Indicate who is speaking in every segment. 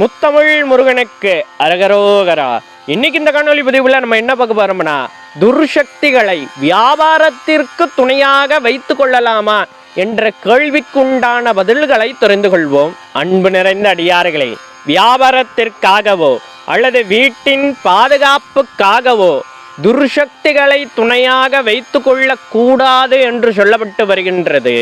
Speaker 1: முத்தமிழ் முருகனுக்கு அரகரோகரா. இன்னைக்கு இந்த காணொலி பதிவில் நம்ம என்ன பார்க்க போறோம்னா துர்சக்திகளை வியாபாரத்திற்கு துணையாக வைத்து கொள்ளலாமா என்ற கேள்விக்குண்டான பதில்களை தெரிந்து கொள்வோம். அன்பு நிறைந்த அடியார்களே வியாபாரத்திற்காகவோ அல்லது வீட்டின் பாதுகாப்புக்காகவோ துர்சக்திகளை துணையாக வைத்து கொள்ளக்கூடாது என்று சொல்லப்பட்டு வருகின்றது.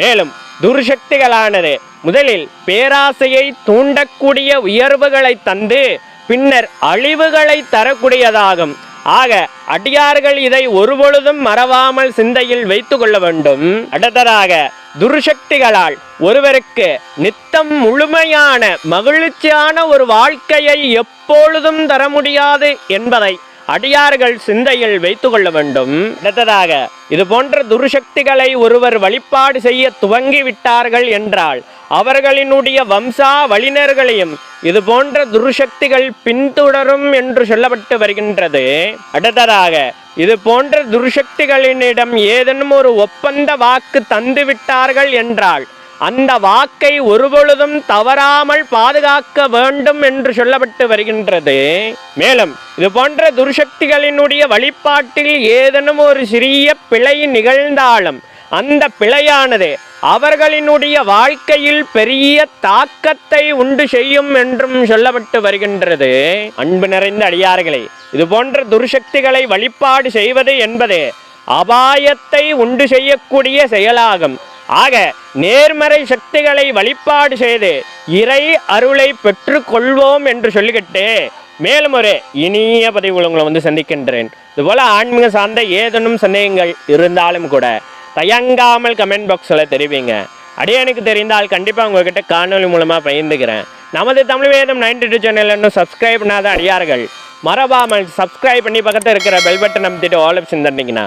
Speaker 1: மேலும் துர்சக்திகளானது முதலில் பேராசையை தூண்டக்கூடிய உயர்வுகளை தந்து பின்னர் அழிவுகளை தரக்கூடியதாகும். ஆக அடியார்கள் இதை ஒருபொழுதும் மறவாமல் சிந்தையில் வைத்து கொள்ள வேண்டும். அடுத்ததாக துர்சக்திகளால் ஒருவருக்கு நித்தம் முழுமையான மகிழ்ச்சியான ஒரு வாழ்க்கையை எப்பொழுதும் தர முடியாது என்பதை அடியார்கள் சிந்தையில் வைத்து கொள்ள வேண்டும். அடுத்ததாக இது போன்ற துர்சக்திகளை ஒருவர் வழிபாடு செய்ய துவங்கி விட்டார்கள் என்றால் அவர்களினுடைய வம்சா வழினர்களையும் இது போன்ற துர்சக்திகள் பின்தொடரும் என்று சொல்லப்பட்டு வருகின்றது. அடுத்ததாக இது போன்ற துர்சக்திகளினிடம் ஏதேனும் ஒரு ஒப்பந்த வாக்கு தந்துவிட்டார்கள் என்றால் அந்த வாக்கை ஒருபொழுதும் தவறாமல் பாதுகாக்க வேண்டும் என்று சொல்லப்பட்டு வருகின்றது. மேலும் இது போன்ற துர்சக்திகளினுடைய வழிபாட்டில் ஏதேனும் ஒரு சிறிய பிழை நிகழ்ந்தாலும் அந்த பிழையானது அவர்களினுடைய வாழ்க்கையில் பெரிய தாக்கத்தை உண்டு செய்யும் என்றும் சொல்லப்பட்டு வருகின்றது. அன்பு நிறைந்த அடியார்களே இது போன்ற துர்சக்திகளை வழிபாடு செய்வது என்பது அபாயத்தை உண்டு செய்யக்கூடிய செயலாகும். ஆக நேர்மறை சக்திகளை வழிபாடு செய்து இறை அருளை பெற்று கொள்வோம் என்று சொல்லிக்கிட்டு மேலும் ஒரு இனிய பதிவுகள் உங்களை வந்து சந்திக்கின்றேன். இதுபோல் ஆன்மீக சார்ந்த ஏதேனும் சந்தேகங்கள் இருந்தாலும் கூட தயங்காமல் கமெண்ட் பாக்ஸில் தெரிவிங்க. அடியனுக்கு தெரிந்தால் கண்டிப்பாக உங்ககிட்ட காணொலி மூலமாக பகிர்ந்துக்கிறேன். நமது தமிழ் வேதம் நைன்டி டூ சேனல் இன்னும் சப்ஸ்கிரைப் பண்ணாத அடியார்கள் மறவாமல் சப்ஸ்கிரைப் பண்ணி பக்கத்தில் இருக்கிற பெல் பட்டன் அமைத்திட்டு ஆல் ஆப்ஷன் தண்டிங்கன்னா